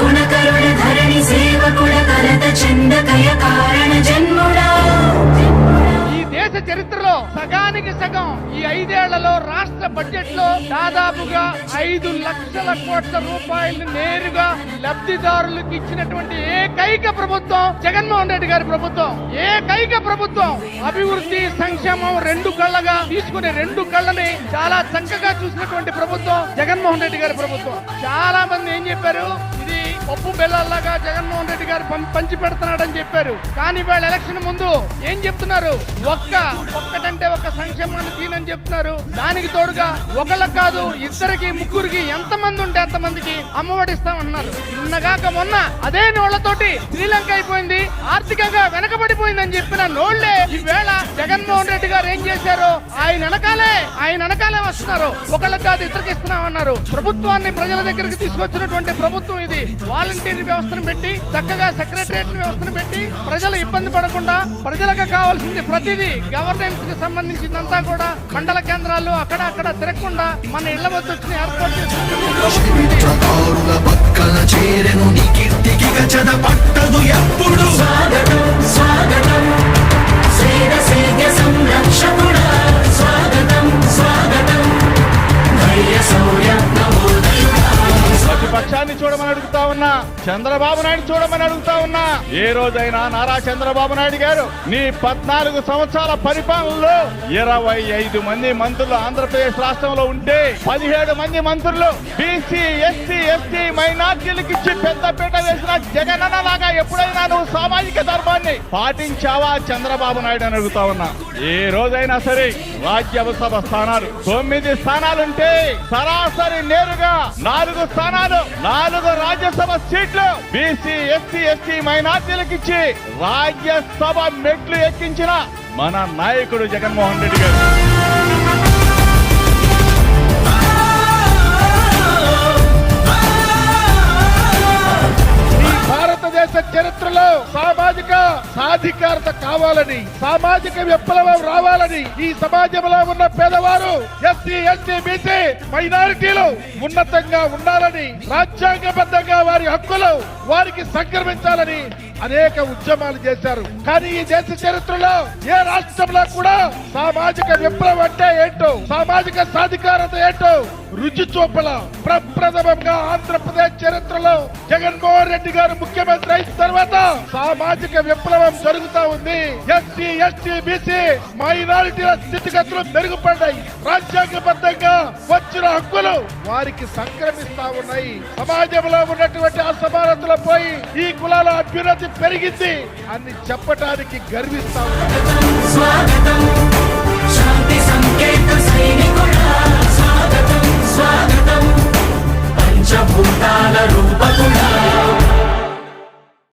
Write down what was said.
గుణకరుడ ధరణి సేవకుడ కలత చందకయ కారణ జన్ముడా ఈ దేశ చరిత్రలో సగానికి సగం ఈ ఐదేళ్ళలో రాష్ట్ర బడ్జెట్లో దాదాపుగా ఐదు లక్షల కోట్ల రూపాయలు నేరుగా లబ్ధిదారులకు ఇచ్చినటువంటి ఏకైక ప్రభుత్వం జగన్మోహన్ రెడ్డి గారి ప్రభుత్వం. ఏకైక ప్రభుత్వం. అభివృద్ధి సంక్షేమం రెండు కళ్ళగా తీసుకునే రెండు కళ్ళని చాలా చక్కగా చూసినటువంటి ప్రభుత్వం జగన్మోహన్ రెడ్డి గారి ప్రభుత్వం. చాలా మంది ఏం చెప్పారు? పప్పు బెల్లాల్లాగా జగన్మోహన్ రెడ్డి గారు పం- పంచి పెడుతున్నాడని చెప్పారు. కానీ వాళ్ళ ఎలక్షన్ ముందు ఏం చెప్తున్నారు? ఒక్క ఒక్కటంటే ఒక సంక్షేమాన్ని తీనని చెప్తున్నారు. దానికి తోడుగా ఒకళ్ళకి కాదు ఇద్దరికి ముగ్గురికి ఎంత మంది ఉంటే అంత మందికి అమ్మఒడిస్తామన్నారు. నిన్నగాక మొన్న అదే నోళ్ళతోటి శ్రీలంక అయిపోయింది ఆర్థికంగా వెనకబడిపోయిందని చెప్పిన నోళ్ళే ఈవేళ జగన్మోహన్ రెడ్డి గారు ఏం చేశారు? ఆయన వెనకాలే ఆయన వెనకాలే వస్తున్నారు. ఒకళ్ళకి కాదు ఇద్దరికి ఇస్తున్నామన్నారు. ప్రభుత్వాన్ని ప్రజల దగ్గరికి తీసుకొచ్చినటువంటి ప్రభుత్వం ఇది. వాలంటీర్ వ్యవస్థను పెట్టి చక్కగా సెక్రటరియట్ వ్యవస్థను పెట్టి ప్రజలు ఇబ్బంది పడకుండా ప్రజలకు కావాల్సింది ప్రతిదీ గవర్నెన్స్కి సంబంధించిందంతా కూడా మండల కేంద్రాలు అక్కడ అక్కడ తిరగకుండా మన ఇళ్ళ వద్ద వచ్చిన ఏర్పాటు స్వాగతం స్వాగతం సంరక్షకుడా స్వాగతం స్వాగతం. ధైర్య శౌర్య నవోదయుడా ప్రతిపక్షాన్ని చూడమని అడుగుతా ఉన్నా చంద్రబాబు నాయుడు చూడమని అడుగుతా ఉన్నా ఏ రోజైనా నారా చంద్రబాబు నాయుడు గారు నీ పద్నాలుగు సంవత్సరాల పరిపాలనలో ఇరవై ఐదు మంది మంత్రులు ఆంధ్రప్రదేశ్ రాష్ట్రంలో ఉంటే పదిహేడు మంది మంత్రులు బీసీ ఎస్సీ ఎస్టీ మైనార్టీలకు ఇచ్చి పెద్దపీట వేసిన జగనన్న లాగా ఎప్పుడైనా నువ్వు సామాజిక ధర్మాన్ని పాటించావా? చంద్రబాబు నాయుడు అని అడుగుతా ఉన్నా. ఏ రోజైనా సరే రాజ్యసభ స్థానాలు తొమ్మిది స్థానాలుంటే సరాసరి నేరుగా నాలుగు స్థానాలు నాలుగు రాజ్యసభ సీట్లు బీసీ ఎస్సీ ఎస్టీ మైనార్టీలకు ఇచ్చి రాజ్యసభ మెట్లు ఎక్కించిన మన నాయకుడు జగన్మోహన్ రెడ్డి గారు. ఈ భారతదేశ చరిత్ర సామాజిక సాధికారత కావాలని సామాజిక విప్లవం రావాలని ఈ సమాజంలో ఉన్న పేదవారు ఎస్సీ ఎస్టీ బీసీ మైనారిటీలు ఉన్నతంగా ఉండాలని రాజ్యాంగబద్ధంగా వారి హక్కులు వారికి సంక్రమించాలని అనేక ఉద్యమాలు చేశారు. కానీ ఈ దేశ చరిత్రలో ఏ రాష్ట్రంలో కూడా సామాజిక విప్లవం అంటే ఏంటో సామాజిక సాధికారత ఏంటో రుచి చూపల ప్రప్రథమంగా ఆంధ్రప్రదేశ్ చరిత్రలో జగన్మోహన్ రెడ్డి గారు ముఖ్యమంత్రి అయిన తర్వాత సామాజిక విప్లవం జరుగుతా ఉంది. ఎస్సీ ఎస్టీ బీసీ మైనారిటీల స్థితిగతులు మెరుగుపడ్డాయి. రాజ్యాంగబద్ధంగా వచ్చిన హక్కులు వారికి సంక్రమిస్తా ఉన్నాయి. సమాజంలో ఉన్నటువంటి అసమానతలు పోయి ఈ కులాల అభ్యున్నతి పెరిగింది. అని చెప్పటానికి గర్విస్తాం. స్వాగతం. శాంతి సంకేత